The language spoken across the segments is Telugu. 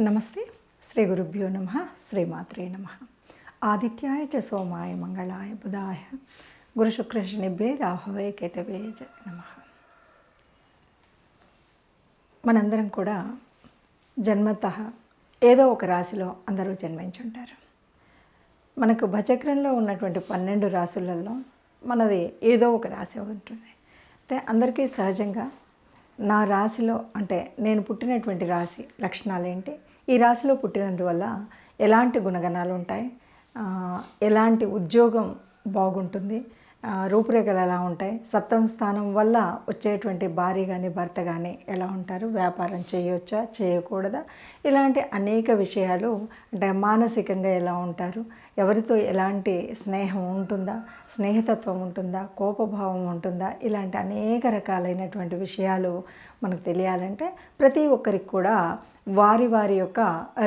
నమస్తే. శ్రీ గురుభ్యో నమ. శ్రీమాత్రే నమ. ఆదిత్యాయ చ సోమాయ మంగళాయ బుధాయ. గురు రాహవే కేతవే జ నమ. మనందరం కూడా జన్మత ఏదో ఒక రాశిలో అందరూ జన్మించుంటారు. మనకు భచక్రంలో ఉన్నటువంటి పన్నెండు రాశులలో మనది ఏదో ఒక రాశి ఉంటుంది. అయితే అందరికీ సహజంగా నా రాశిలో అంటే నేను పుట్టినటువంటి రాశి లక్షణాలు ఏంటి? ఈ రాశిలో పుట్టినందువల్ల ఎలాంటి గుణగణాలు ఉంటాయి? ఎలాంటి ఉద్యోగం బాగుంటుంది? రూపురేఖలు ఎలా ఉంటాయి? సప్తమ స్థానం వల్ల వచ్చేటువంటి భార్య కానీ భర్త కానీ ఎలా ఉంటారు? వ్యాపారం చేయవచ్చా చేయకూడదా? ఇలాంటి అనేక విషయాలు అంటే మానసికంగా ఎలా ఉంటారు? ఎవరితో ఎలాంటి స్నేహం ఉంటుందా? స్నేహతత్వం ఉంటుందా? కోపభావం ఉంటుందా? ఇలాంటి అనేక రకాలైనటువంటి విషయాలు మనకు తెలియాలంటే ప్రతి ఒక్కరికి కూడా వారి వారి యొక్క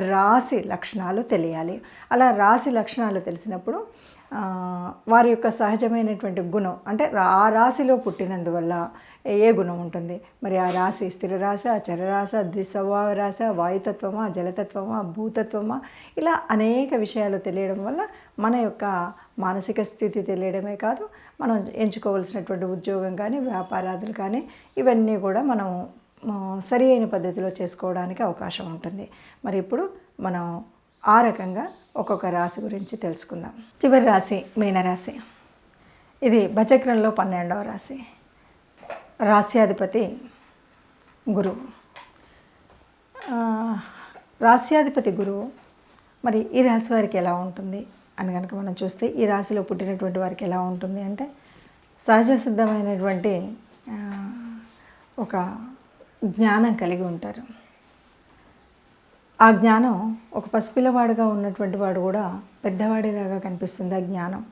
రాశి లక్షణాలు తెలియాలి. అలా రాశి లక్షణాలు తెలిసినప్పుడు వారి యొక్క సహజమైనటువంటి గుణం అంటే ఆ రాశిలో పుట్టినందువల్ల ఏ గుణం ఉంటుంది? మరి ఆ రాశి స్థిర రాశ చరరాశ ద్విస్వభావ రాశ వాయుతత్వమా జలతత్వమా భూతత్వమా? ఇలా అనేక విషయాలు తెలియడం వల్ల మన యొక్క మానసిక స్థితి తెలియడమే కాదు మనం ఎంచుకోవలసినటువంటి ఉద్యోగం కానీ వ్యాపారాదులు కానీ ఇవన్నీ కూడా మనం సరి అయిన పద్ధతిలో చేసుకోవడానికి అవకాశం ఉంటుంది. మరి ఇప్పుడు మనం ఆ రకంగా ఒక్కొక్క రాశి గురించి తెలుసుకుందాం. చివరి రాశి మీనరాశి ఇది భచక్రంలో పన్నెండవ రాశి. రాస్యాధిపతి గురువు రాశ్యాధిపతి రాస్యాధిపతి గురువు మరి ఈ రాశి వారికి ఎలా ఉంటుంది అని కనుక మనం చూస్తే ఈ రాశిలో పుట్టినటువంటి వారికి ఎలా ఉంటుంది అంటే సహజ సిద్ధమైనటువంటి ఒక జ్ఞానం కలిగి ఉంటారు. ఆ జ్ఞానం ఒక పసిపిల్లవాడుగా ఉన్నటువంటి వాడు కూడా పెద్దవాడిలాగా కనిపిస్తుంది ఆ జ్ఞానం.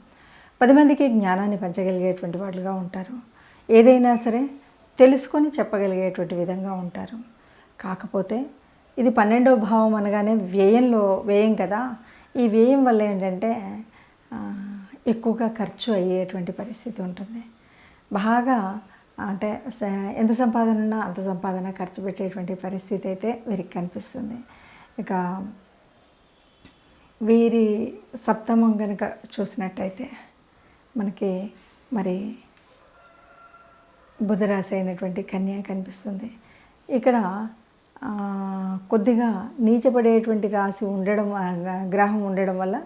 పది మందికి జ్ఞానాన్ని పంచగలిగేటువంటి వాళ్ళుగా ఉంటారు. ఏదైనా సరే తెలుసుకొని చెప్పగలిగేటువంటి విధంగా ఉంటారు. కాకపోతే ఇది పన్నెండవ భావం అనగానే వ్యయంలో వ్యయం కదా. ఈ వ్యయం వల్ల ఏంటంటే ఎక్కువగా ఖర్చు అయ్యేటువంటి పరిస్థితి ఉంటుంది. బాగా అంటే ఎంత సంపాదన ఉన్నా అంత సంపాదన ఖర్చు పెట్టేటువంటి పరిస్థితి అయితే వీరికి కనిపిస్తుంది. ఇక వీరి సప్తమం కనుక చూసినట్టయితే మనకి మరి బుధరాశి అయినటువంటి కన్య కనిపిస్తుంది. ఇక్కడ కొద్దిగా నీచపడేటువంటి రాశి ఉండడం గ్రహం ఉండడం వల్ల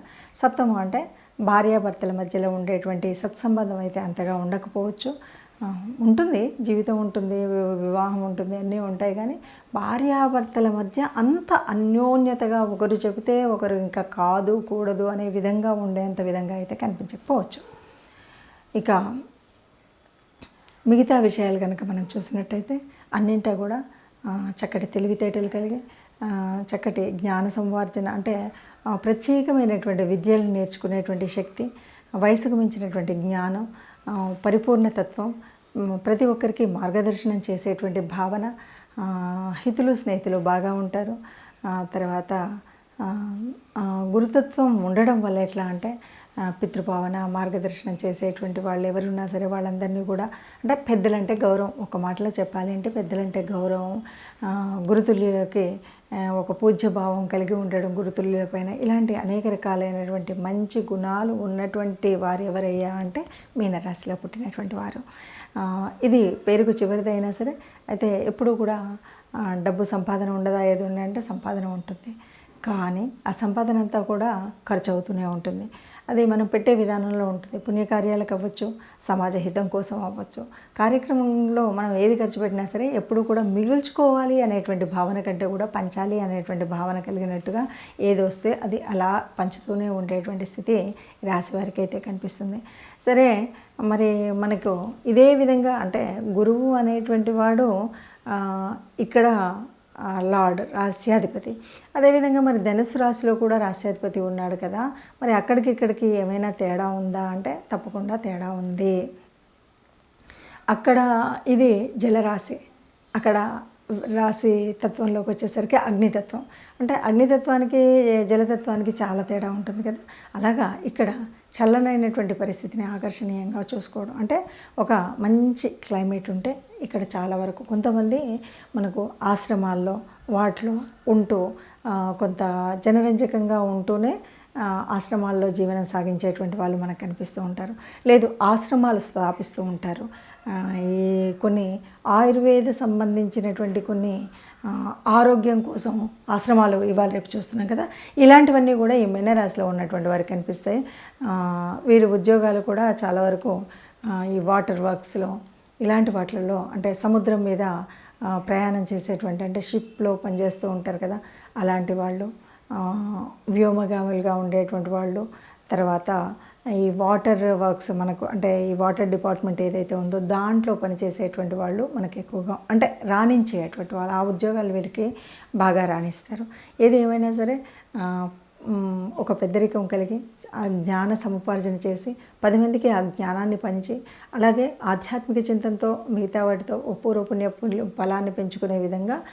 సప్తమం అంటే భార్యాభర్తల మధ్యలో ఉండేటువంటి సత్సంబంధం అయితే అంతగా ఉండకపోవచ్చు. ఉంటుంది. జీవితం ఉంటుంది వివాహం ఉంటుంది అన్నీ ఉంటాయి. కానీ భార్యాభర్తల మధ్య అంత అన్యోన్యతగా ఒకరు చెబితే ఒకరు ఇంకా కాదు కూడదు అనే విధంగా ఉండేంత విధంగా అయితే కనిపించకపోవచ్చు. ఇక మిగతా విషయాలు కనుక మనం చూసినట్టయితే అన్నింటా కూడా చక్కటి తెలివితేటలు కలిగి చక్కటి జ్ఞాన సంవార్జన అంటే ప్రత్యేకమైనటువంటి విద్యలు నేర్చుకునేటువంటి శక్తి వయసుకు మించినటువంటి జ్ఞానం పరిపూర్ణతత్వం ప్రతి ఒక్కరికి మార్గదర్శనం చేసేటువంటి భావన హితులు స్నేహితులు బాగా ఉంటారు. తర్వాత గురుతత్వం ఉండడం వల్ల ఎట్లా అంటే పితృభావన మార్గదర్శనం చేసేటువంటి వాళ్ళు ఎవరున్నా సరే వాళ్ళందరినీ కూడా అంటే పెద్దలంటే గౌరవం ఒక మాటలో చెప్పాలి అంటే పెద్దలంటే గౌరవం గురుతుల్యులకి ఒక పూజ్య భావం కలిగి ఉండడం గురుతుల్యుల పైన ఇలాంటి అనేక రకాలైనటువంటి మంచి గుణాలు ఉన్నటువంటి వారు ఎవరయ్యా అంటే మీనరాశిలో పుట్టినటువంటి వారు. ఇది పేరుకు చివరిదైనా సరే అయితే ఎప్పుడూ కూడా డబ్బు సంపాదన ఉండదా ఏది ఉందంటే సంపాదన ఉంటుంది. కానీ ఆ సంపాదన అంతా కూడా ఖర్చు అవుతూనే ఉంటుంది. అది మనం పెట్టే విధానంలో ఉంటుంది. పుణ్యకార్యాలకు అవ్వచ్చు సమాజ హితం కోసం అవ్వచ్చు. కార్యక్రమంలో మనం ఏది ఖర్చు పెట్టినా సరే ఎప్పుడు కూడా మిగుల్చుకోవాలి అనేటువంటి భావన కంటే కూడా పంచాలి అనేటువంటి భావన కలిగినట్టుగా ఏది వస్తే అది అలా పంచుతూనే ఉండేటువంటి స్థితి రాశి వారికి అయితే కనిపిస్తుంది. సరే మరి మనకు ఇదే విధంగా అంటే గురువు అనేటువంటి వాడు ఇక్కడ లార్డ్ రాస్యాధిపతి అదేవిధంగా మరి ధనుసు రాశిలో కూడా రాస్యాధిపతి ఉన్నాడు కదా. మరి అక్కడికి ఇక్కడికి ఏమైనా తేడా ఉందా అంటే తప్పకుండా తేడా ఉంది. అక్కడ ఇది జలరాశి. అక్కడ రాశి తత్వంలోకి వచ్చేసరికి అగ్నితత్వం. అంటే అగ్నితత్వానికి జలతత్వానికి చాలా తేడా ఉంటుంది కదా. అలాగా ఇక్కడ చల్లనైనటువంటి పరిస్థితిని ఆకర్షణీయంగా చూసుకోవడం. అంటే ఒక మంచి క్లైమేట్ ఉంటే ఇక్కడ చాలా వరకు కొంతమంది మనకు ఆశ్రమాల్లో వాటిలో ఉంటూ కొంత జనరంజకంగా ఉంటూనే ఆశ్రమాల్లో జీవనం సాగించేటువంటి వాళ్ళు మనకు కనిపిస్తూ ఉంటారు. లేదు ఆశ్రమాలు స్థాపిస్తూ ఉంటారు. ఈ కొన్ని ఆయుర్వేద సంబంధించినటువంటి కొన్ని ఆరోగ్యం కోసం ఆశ్రమాలు ఇవాళ రేపు చూస్తున్నాం కదా. ఇలాంటివన్నీ కూడా ఈ మీనరాశిలో ఉన్నటువంటి వారికి కనిపిస్తాయి వీరి ఉద్యోగాలు కూడా చాలా వరకు ఈ వాటర్ వర్క్స్లో ఇలాంటి వాటిలలో అంటే సముద్రం మీద ప్రయాణం చేసేటువంటి అంటే షిప్లో పనిచేస్తూ ఉంటారు కదా. అలాంటి వాళ్ళు వ్యోమగాములుగా ఉండేటువంటి వాళ్ళు తర్వాత ఈ వాటర్ వర్క్స్ మనకు అంటే ఈ వాటర్ డిపార్ట్మెంట్ ఏదైతే ఉందో దాంట్లో పనిచేసేటువంటి వాళ్ళు మనకి ఎక్కువగా అంటే రాణించేటువంటి వాళ్ళు ఆ ఉద్యోగాలు వీళ్ళకి బాగా రాణిస్తారు. ఏది ఏమైనా సరే ఒక పెద్దరికం కలిగి ఆ జ్ఞాన సముపార్జన చేసి పది మందికి ఆ జ్ఞానాన్ని పంచి అలాగే ఆధ్యాత్మిక చింతనతో మిగతా వాటితో ఒప్పు ఫలాన్ని పెంచుకునే విధంగా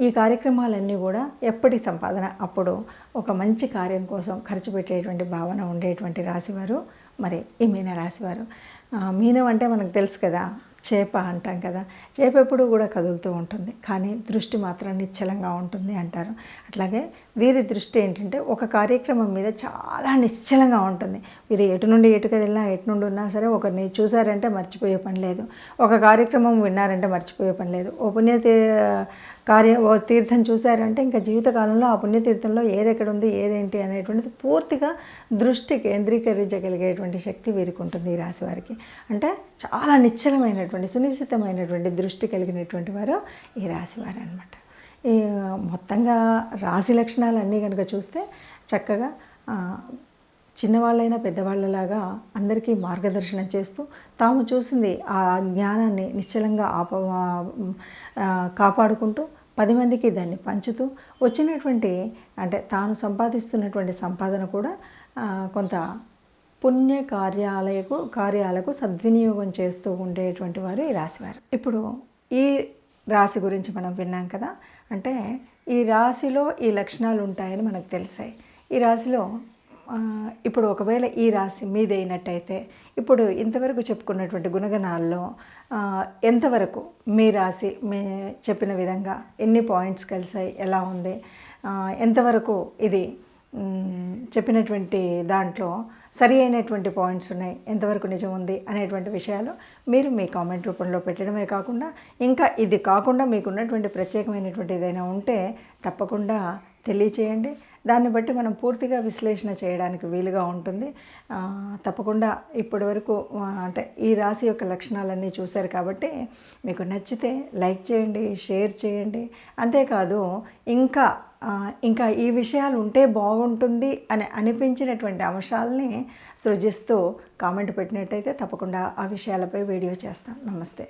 ఈ కార్యక్రమాలన్నీ కూడా ఎప్పటి సంపాదన అప్పుడు ఒక మంచి కార్యం కోసం ఖర్చు పెట్టేటువంటి భావన ఉండేటువంటి రాశివారు మరి ఈ మీన రాశివారు మీనం అంటే మనకు తెలుసు కదా చేప అంటాం కదా చేప ఎప్పుడు కూడా కదులుతూ ఉంటుంది. కానీ దృష్టి మాత్రం నిశ్చలంగా ఉంటుంది అంటారు. అట్లాగే వీరి దృష్టి ఏంటంటే ఒక కార్యక్రమం మీద చాలా నిశ్చలంగా ఉంటుంది. వీరు ఎటు నుండి ఎటుకది వెళ్ళినా ఎటు నుండి ఉన్నా సరే ఒకరిని చూసారంటే మర్చిపోయే పని లేదు. ఒక కార్యక్రమం విన్నారంటే మర్చిపోయే పని లేదు. ఓ పుణ్య కార్య తీర్థం చూశారంటే ఇంకా జీవితకాలంలో ఆ పుణ్యతీర్థంలో ఏది ఎక్కడ ఉంది ఏదేంటి అనేటువంటిది పూర్తిగా దృష్టి కేంద్రీకరించగలిగేటువంటి శక్తి వీరికి ఉంటుంది ఈ రాశి వారికి. అంటే చాలా నిశ్చలమైనటువంటి సునిశ్చితమైనటువంటి దృష్టి కలిగినటువంటి వారు ఈ రాశి వారు అనమాట ఈ మొత్తంగా రాశి లక్షణాలు అన్నీ కనుక చూస్తే చక్కగా చిన్నవాళ్ళైనా పెద్దవాళ్ళలాగా అందరికీ మార్గదర్శనం చేస్తూ తాము చూసింది ఆ జ్ఞానాన్ని నిశ్చలంగా ఆప కాపాడుకుంటూ పది మందికి దాన్ని పంచుతూ వచ్చినటువంటి అంటే తాను సంపాదిస్తున్నటువంటి సంపాదన కూడా కొంత పుణ్య కార్యాలయకు కార్యాలకు సద్వినియోగం చేస్తూ ఉండేటువంటి వారు ఈ రాశివారు. ఇప్పుడు ఈ రాశి గురించి మనం విన్నాం కదా అంటే ఈ రాశిలో ఈ లక్షణాలు ఉంటాయని మనకు తెలిసాయి. ఈ రాశిలో ఇప్పుడు ఒకవేళ ఈ రాశి మీదైనట్టయితే ఇప్పుడు ఇంతవరకు చెప్పుకున్నటువంటి గుణగణాల్లో ఎంతవరకు మీ రాశి మీ చెప్పిన విధంగా ఎన్ని పాయింట్స్ కలిసాయి ఎలా ఉంది? ఎంతవరకు ఇది చెప్పినటువంటి దాంట్లో సరి అయినటువంటి పాయింట్స్ ఉన్నాయి ఎంతవరకు నిజం ఉంది అనేటువంటి విషయాలు మీరు మీ కామెంట్ రూపంలో పెట్టడమే కాకుండా ఇంకా ఇది కాకుండా మీకున్నటువంటి ప్రత్యేకమైనటువంటి ఏదైనా ఉంటే తప్పకుండా తెలియచేయండి. దాన్ని బట్టి మనం పూర్తిగా విశ్లేషణ చేయడానికి వీలుగా ఉంటుంది. తప్పకుండా ఇప్పటి వరకు అంటే ఈ రాశి యొక్క లక్షణాలన్నీ చూశారు కాబట్టి మీకు నచ్చితే లైక్ చేయండి షేర్ చేయండి. అంతేకాదు ఇంకా ఇంకా ఈ విషయాలు ఉంటే బాగుంటుంది అని అనిపించినటువంటి అంశాలని సృజిస్తూ కామెంట్ పెట్టినట్టయితే తప్పకుండా ఆ విషయాలపై వీడియో చేస్తాం. నమస్తే.